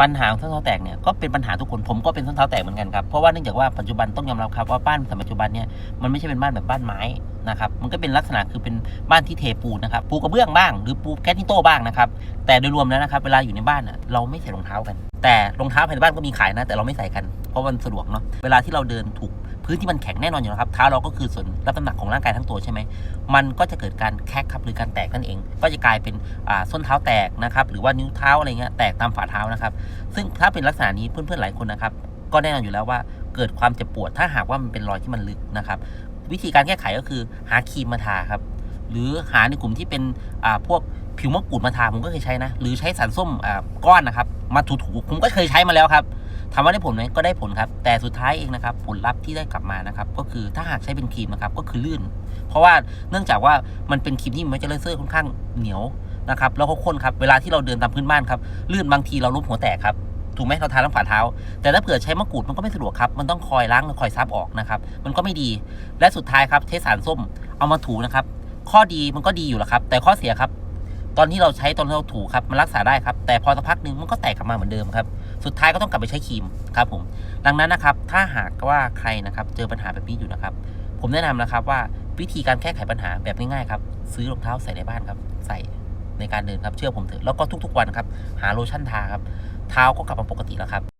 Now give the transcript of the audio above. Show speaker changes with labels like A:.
A: ปัญหาของส้นเท้าแตกเนี่ยก็เป็นปัญหาทุกคน ผมก็เป็นส้นเท้าแตกเหมือนกันครับ เพราะว่าเนื่องจากว่าปัจจุบันต้องยอมรับครับว่าบ้านสมัยปัจจุบันเนี่ยมันไม่ใช่เป็นบ้านแบบบ้านไม้นะครับมันก็เป็นลักษณะคือเป็นบ้านที่เทปูนนะครับปูกระเบื้องบ้างหรือปูแคทนิโต้บ้างนะครับแต่โดยรวมแล้วนะครับเวลาอยู่ในบ้านอะเราไม่ใส่รองเท้ากัน แต่รองเท้าภายในบ้านก็มีขายนะ แต่เราไม่ใส่กันเพราะมันสะดวกเนาะเวลาที่เราเดินถูก พื้นที่มันแข็งแน่นอนอยู่แล้วครับเท้าเราก็คือส่วนรับน้ำหนักของร่างกายทั้งตัวใช่ไหมมันก็จะเกิดการแคกครับหรือการแตกนั่นเอง ก็จะกลายเป็นอ่าส้นเท้าแตกนะครับหรือว่านิ้วเท้าอะไรเงี้ยแตกตามฝ่าเท้านะครับ ซึ่งถ้าเป็นลักษณะนี้เพื่อนๆหลายคนนะครับก็แน่นอนอยู่แล้วว่าเกิดความเจ็บปวดถ้าหากว่ามันเป็นรอยที่มันลึกนะครับวิธีการแก้ไขก็คือหาครีมมาทาครับหรือหาในกลุ่มที่เป็นอ่าพวกผิวมะกรูดมาทาผมก็เคยใช้นะ หรือใช้สารส้มอ่าก้อนนะครับ มาถูๆผมก็เคยใช้มาแล้วครับามว่าได้ผลไหมก็ได้ผลครับ แต่สุดท้ายเองนะครับ ผลลัพธ์ที่ได้กลับมานะครับ ก็คือถ้าหากใช้เป็นครีมนะครับ ก็คือลื่น เพราะว่าเนื่องจากว่ามันเป็นครีมที่มันจะเลเซอร์ค่อนข้างเหนียวนะครับ แล้วก็ข้นครับ เวลาที่เราเดินตามพื้นบ้านครับ ลื่นบางทีเราล้มหัวแตกครับถูกไหมเราทาทั้งฝ่าเท้า แต่ถ้าเผื่อใช้มะกรูดมันก็ไม่สะดวกครับ มันต้องคอยล้างคอยซับออกนะครับ มันก็ไม่ดี และสุดท้ายครับใช้สารส้มเอามาถูนะครับ ข้อดีมันก็ดีอยู่แหละครับ แต่ข้อเสียครับ ตอนที่เราใช้ตอนที่เราถูครับมันรักษาได้ครับ แต่พอสักพักหนึ่งมันก็แตกกลับมาเหมือนเดิมครับ สุดท้ายก็ต้องกลับไปใช้ครีมครับผม ดังนั้นนะครับ ถ้าหากว่าใครนะครับเจอปัญหาแบบนี้อยู่นะครับ ผมแนะนำนะครับว่าวิธีการแก้ไขปัญหาแบบง่ายๆครับ ซื้อรองเท้าใส่ในบ้านครับ ใส่ในการเดินครับเชื่อผมเถอะแล้วก็ทุกๆวันครับหาโลชั่นทาครับเท้าก็กลับมาปกติแล้วครับ